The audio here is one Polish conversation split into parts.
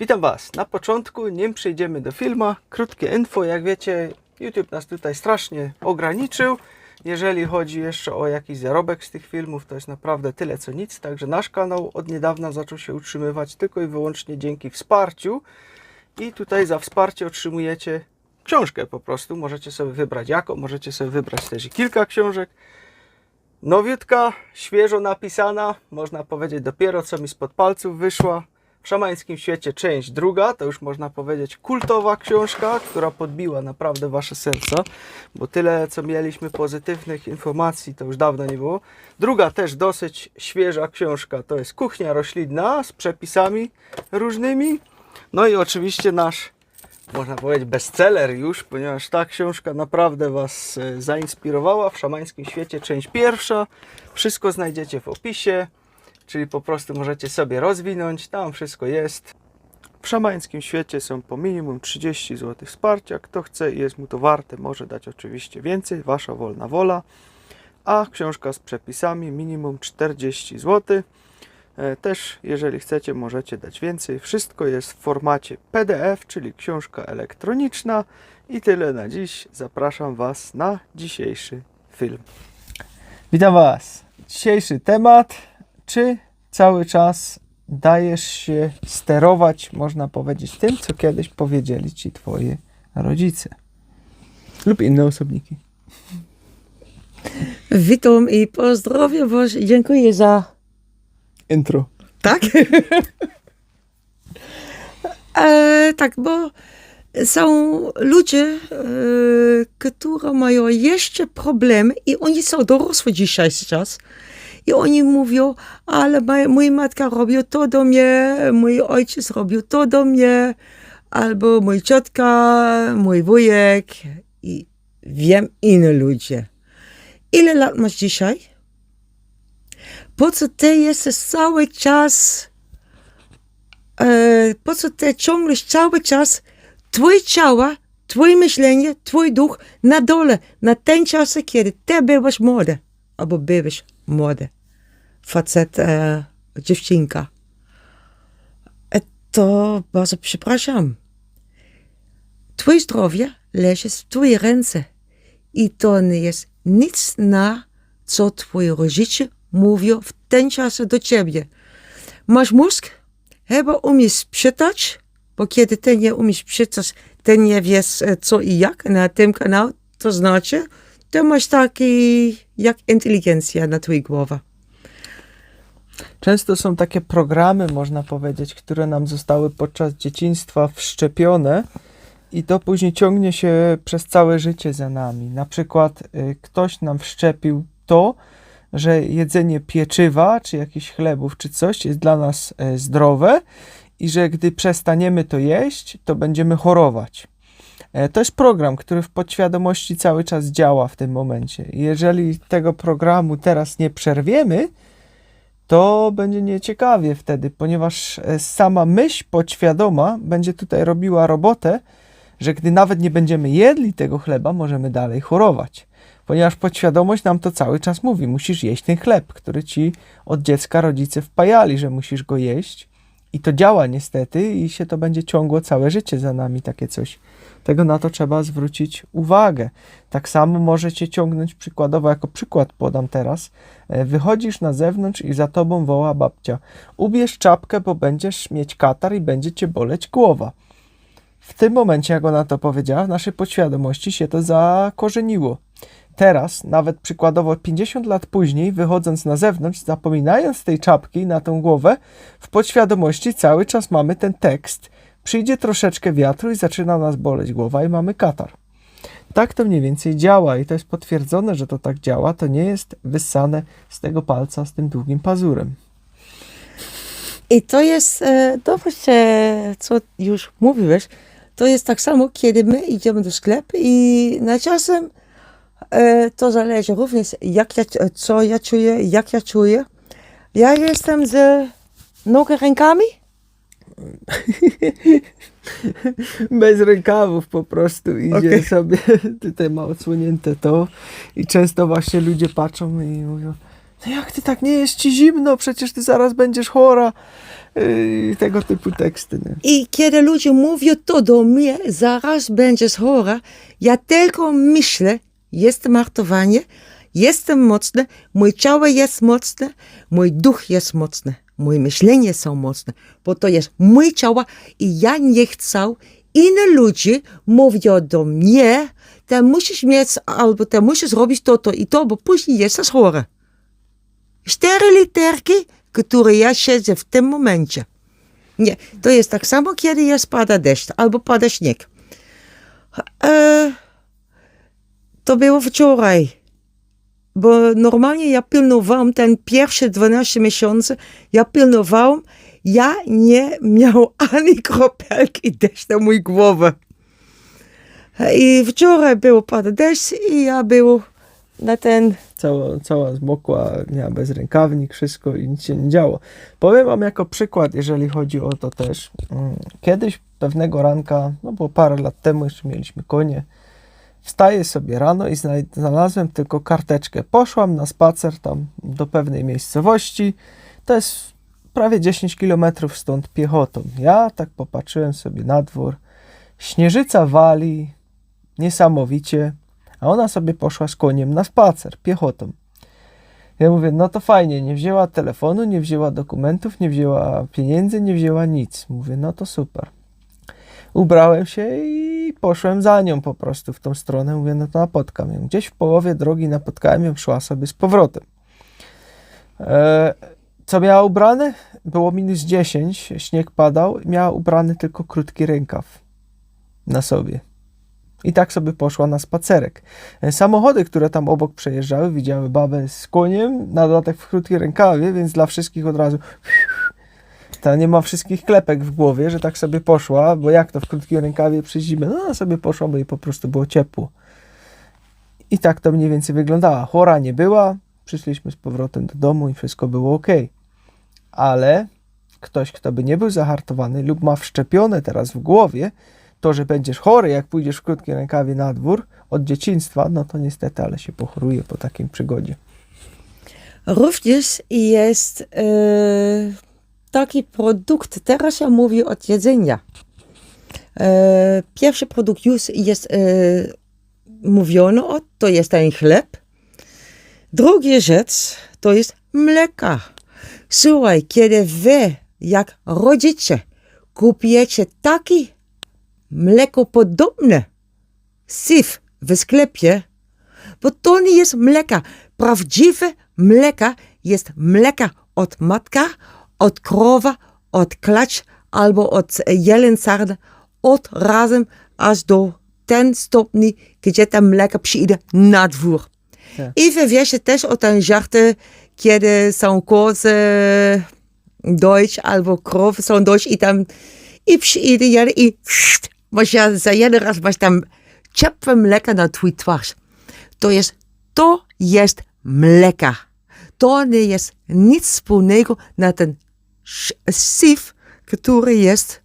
Witam Was. Na początku, nim przejdziemy do filmu, krótkie info. Jak wiecie, YouTube nas tutaj strasznie ograniczył. Jeżeli chodzi jeszcze o jakiś zarobek z tych filmów, to jest naprawdę tyle co nic. Także nasz kanał od niedawna zaczął się utrzymywać tylko i wyłącznie dzięki wsparciu. I tutaj za wsparcie otrzymujecie książkę po prostu. Możecie sobie wybrać jaką, możecie sobie wybrać też kilka książek. Nowiutka, świeżo napisana, można powiedzieć dopiero co mi spod palców wyszła. W szamańskim świecie część druga, to już można powiedzieć kultowa książka, która podbiła naprawdę wasze serca, bo tyle co mieliśmy pozytywnych informacji to już dawno nie było. Druga też dosyć świeża książka, to jest kuchnia roślinna z przepisami różnymi. No i oczywiście nasz można powiedzieć bestseller już, ponieważ ta książka naprawdę Was e, zainspirowała w szamańskim świecie, część pierwsza. Wszystko znajdziecie w opisie, czyli po prostu możecie sobie rozwinąć, tam wszystko jest. W szamańskim świecie są po minimum 30 zł wsparcia. Kto chce i jest mu to warte, może dać oczywiście więcej, Wasza wolna wola. A książka z przepisami minimum 40 zł. E, Też, jeżeli chcecie, możecie dać więcej. Wszystko jest w formacie PDF, czyli książka elektroniczna. I tyle na dziś. Zapraszam Was na dzisiejszy film. Witam Was. Dzisiejszy temat. Czy cały czas dajesz się sterować, można powiedzieć, tym, co kiedyś powiedzieli Ci Twoi rodzice? Lub inne osobniki. Witam i pozdrowię Was. Dziękuję za. Intro. Tak? e, tak, bo są ludzie, e, którzy mają jeszcze problemy i oni są dorosły dzisiejszy czas. I oni mówią, ale mój matka robił to do mnie, mój ojciec robił to do mnie, albo mój ciotka, mój wujek i wiem inne ludzie. Ile lat masz dzisiaj? Po co ty jesteś cały czas, e, po co ty ciągniesz cały czas twoje ciała, twoje myślenie, twój duch na dole, na ten czas, kiedy ty byłeś młody, albo byłeś młody, facet, e, dziewczynka. E, to bardzo przepraszam. Twoje zdrowie leży w twojej ręce i to nie jest nic na co twoi rodzice mówią w ten czas do ciebie. Masz mózg? Chyba umiesz czytać, bo kiedy ty nie umiesz czytać, ty nie wiesz e, co i jak na tym kanale, to znaczy, to masz taki jak inteligencja na twojej głowie. Często są takie programy, można powiedzieć, które nam zostały podczas dzieciństwa wszczepione i to później ciągnie się przez całe życie za nami. Na przykład y, ktoś nam wszczepił to, że jedzenie pieczywa, czy jakichś chlebów, czy coś jest dla nas e, zdrowe i że gdy przestaniemy to jeść, to będziemy chorować. E, To jest program, który w podświadomości cały czas działa w tym momencie. Jeżeli tego programu teraz nie przerwiemy, to będzie nieciekawie wtedy, ponieważ e, sama myśl podświadoma będzie tutaj robiła robotę, że gdy nawet nie będziemy jedli tego chleba, możemy dalej chorować. Ponieważ podświadomość nam to cały czas mówi, musisz jeść ten chleb, który ci od dziecka rodzice wpajali, że musisz go jeść. I to działa niestety i się to będzie ciągło całe życie za nami, takie coś. Tego na to trzeba zwrócić uwagę. Tak samo może cię ciągnąć przykładowo, jako przykład podam teraz. E, Wychodzisz na zewnątrz i za tobą woła babcia. Ubierz czapkę, bo będziesz mieć katar i będzie cię boleć głowa. W tym momencie, jak ona to powiedziała, w naszej podświadomości się to zakorzeniło. Teraz, nawet przykładowo 50 lat później, wychodząc na zewnątrz, zapominając tej czapki na tą głowę, w podświadomości cały czas mamy ten tekst. Przyjdzie troszeczkę wiatru i zaczyna nas boleć głowa i mamy katar. Tak to mniej więcej działa i to jest potwierdzone, że to tak działa. To nie jest wyssane z tego palca z tym długim pazurem. I to jest e, dobrze, co już mówiłeś. To jest tak samo, kiedy my idziemy do sklepu i na czasem to zależy również, jak ja, co ja czuję, jak ja czuję. Ja jestem z nogi rękami. Bez rękawów po prostu idzie Okej. sobie, tutaj ma odsłonięte to i często właśnie ludzie patrzą i mówią, no jak ty tak nie jest ci zimno, przecież ty zaraz będziesz chora. Yy, tego typu teksty. Nie? I kiedy ludzie mówią to do mnie, zaraz będziesz chora, ja tylko myślę, jest martowanie, jestem mocny, mój ciało jest mocne, mój duch jest mocny, moje myślenie są mocne, bo to jest mój ciało i ja nie chcę, inne ludzie mówią do mnie, ty musisz mieć, albo ty musisz robić to, to i to, bo później jesteś chory. Cztery literki, które ja siedzę w tym momencie. Nie, to jest tak samo, kiedy jest pada deszcz albo pada śnieg. E, to było wczoraj. Bo normalnie ja pilnowałam ten pierwsze 12 miesięcy, ja pilnowałam, ja nie miał ani kropelki deszczu na mojej głowie. I wczoraj było pada deszcz i ja był na ten Cała, cała zmokła, miała bez rękawnik, wszystko i nic się nie działo. Powiem wam jako przykład, jeżeli chodzi o to też. Mm, Kiedyś pewnego ranka, no bo parę lat temu jeszcze mieliśmy konie, wstaję sobie rano i znalazłem tylko karteczkę. Poszłam na spacer tam do pewnej miejscowości. To jest prawie 10 km stąd piechotą. Ja tak popatrzyłem sobie na dwór. Śnieżyca wali niesamowicie, a ona sobie poszła z koniem na spacer, piechotą. Ja mówię, no to fajnie, nie wzięła telefonu, nie wzięła dokumentów, nie wzięła pieniędzy, nie wzięła nic. Mówię, no to super. Ubrałem się i poszłem za nią po prostu w tą stronę. Mówię, no to napotkam ją. Gdzieś w połowie drogi napotkałem ją, szła sobie z powrotem. E, co miała ubrane? Było minus 10, śnieg padał, miała ubrany tylko krótki rękaw na sobie. I tak sobie poszła na spacerek. E, Samochody, które tam obok przejeżdżały, widziały babę z koniem, na dodatek w krótkiej rękawie, więc dla wszystkich od razu ta nie ma wszystkich klepek w głowie, że tak sobie poszła, bo jak to w krótkiej rękawie przy zimę? No sobie poszła, bo jej po prostu było ciepło. I tak to mniej więcej wyglądała. Chora nie była, przyszliśmy z powrotem do domu i wszystko było ok. Ale ktoś, kto by nie był zahartowany lub ma wszczepione teraz w głowie, to, że będziesz chory, jak pójdziesz w krótkiej rękawie na dwór od dzieciństwa, no to niestety, ale się pochoruje po takim przygodzie. Również jest e, taki produkt, teraz ja mówię od jedzenia. E, pierwszy produkt już jest e, mówiono o, to jest ten chleb. Druga rzecz to jest mleka. Słuchaj, kiedy wy, jak rodzice, kupujecie taki mleko podobne, syf w sklepie, bo to nie jest mleka. Prawdziwe mleka jest mleka od matka, od krowa, od klacz albo od jelensarda, od razem aż do ten stopni, gdzie ta mleka przyjdzie na dwór. Tak. I wy wiecie też o ten żarty, kiedy są kozy Deutsch albo krowy są Deutsch i tam i przyjdzie jeden i masz ja za jeden raz masz tam ciepłe mleka na twój twarz. To jest, to jest mleka. To nie jest nic wspólnego na ten syf, który jest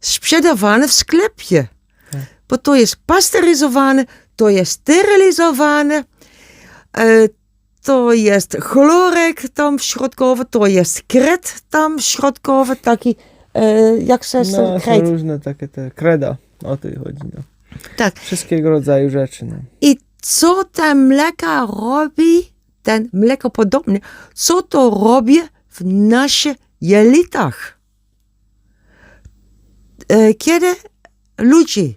sprzedawany w sklepie. Bo to jest pasteryzowane, to jest sterylizowane, e, to jest chlorek tam środkowy, to jest kret tam środkowy, taki, e, jak się No, są różne takie te kreda, o to chodzi. No. Tak. Wszystkiego rodzaju rzeczy. No. I co ten mleka robi, ten mleko podobnie, co to robi w naszych jelitach? E, Kiedy ludzie,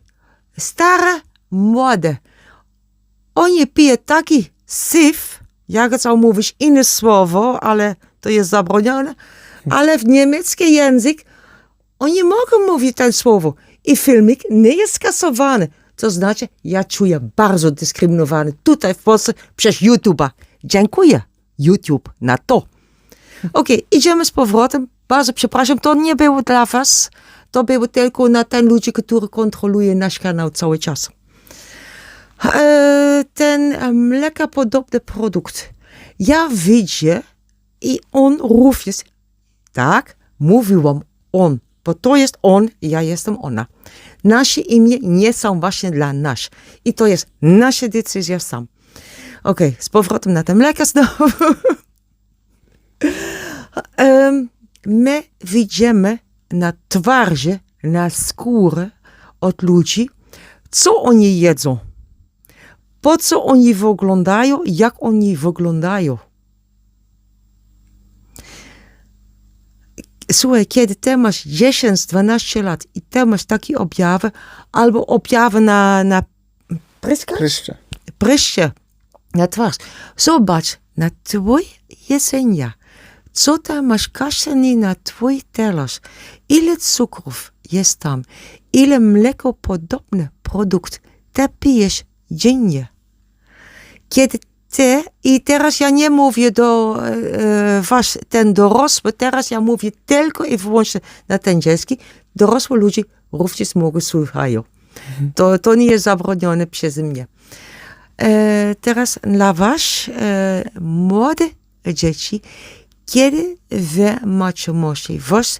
stare, młode, oni piją taki syf, jak chcą mówić inne słowo, ale to jest zabronione, ale w niemiecki język oni mogą mówić ten słowo i filmik nie jest skasowany. To znaczy, ja czuję bardzo dyskryminowany tutaj w Polsce przez YouTube'a. Dziękuję YouTube na to. Okej, idziemy z powrotem. Bardzo przepraszam, to nie było dla was. To było tylko na ten ludzi, który kontroluje nasz kanał cały czas. E, ten e, mleka podobny produkt. Ja widzę i on również, tak, mówiłam on, bo to jest on, ja jestem ona. Nasze imię nie są właśnie dla nas. I to jest nasza decyzja sam. Okej, z powrotem na te mleka znowu. My widzimy na twarzy, na skórze od ludzi, co oni jedzą, po co oni wyglądają, jak oni wyglądają. Słuchaj, kiedy ty masz 10-12 lat i ty masz takie objawy, albo objawy na, na? Pryszcze. pryszcze na twarz. Zobacz na twoje jedzenia. Co tam masz kaszany na twój talerz? Ile cukrów jest tam? Ile mlekopodobny produkt ty pijesz dziennie? Kiedy ty, i teraz ja nie mówię do e, was, ten dorosły, teraz ja mówię tylko i wyłącznie na ten dziecki, dorosłe ludzie również mogą słuchają. To, to nie jest zabronione przez mnie. E, teraz dla was, e, młode dzieci, kiedy wy macie możliwość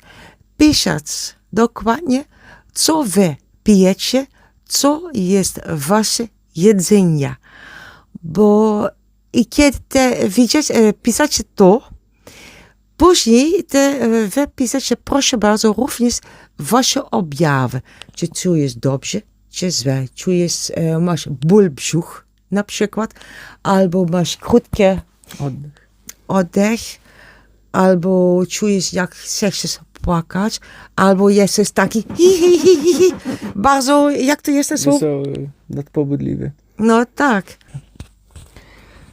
pisać dokładnie, co wy pijecie, co jest wasze jedzenie. Bo i kiedy te widzicie, e, piszecie to, później te, e, wy piszecie, proszę bardzo, również wasze objawy. Czy czujesz dobrze, czy źle, czujesz, e, masz ból brzuch na przykład, albo masz krótkie Oddech. oddech, albo czujesz, jak chcesz płakać, albo jesteś taki hi, hi, hi, hi, hi. bardzo, jak to jest słowo? Są y, nadpobudliwy. No tak.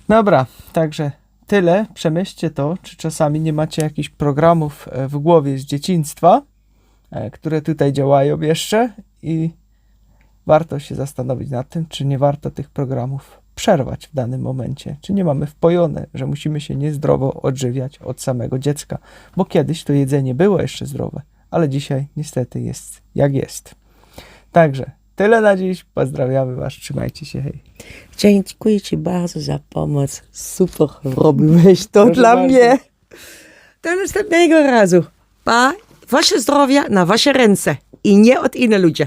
Dobra, także tyle. Przemyślcie to, czy czasami nie macie jakichś programów e, w głowie z dzieciństwa, e, które tutaj działają jeszcze i warto się zastanowić nad tym, czy nie warto tych programów przerwać w danym momencie, czy nie mamy wpojone, że musimy się niezdrowo odżywiać od samego dziecka, bo kiedyś to jedzenie było jeszcze zdrowe, ale dzisiaj niestety jest jak jest. Także tyle na dziś. Pozdrawiamy Was, trzymajcie się, hej. Dziękuję Ci bardzo za pomoc. Super robiłeś to Proszę dla bardzo. mnie. Do następnego razu. Pa. Wasze zdrowia na wasze ręce i nie od innych ludzi.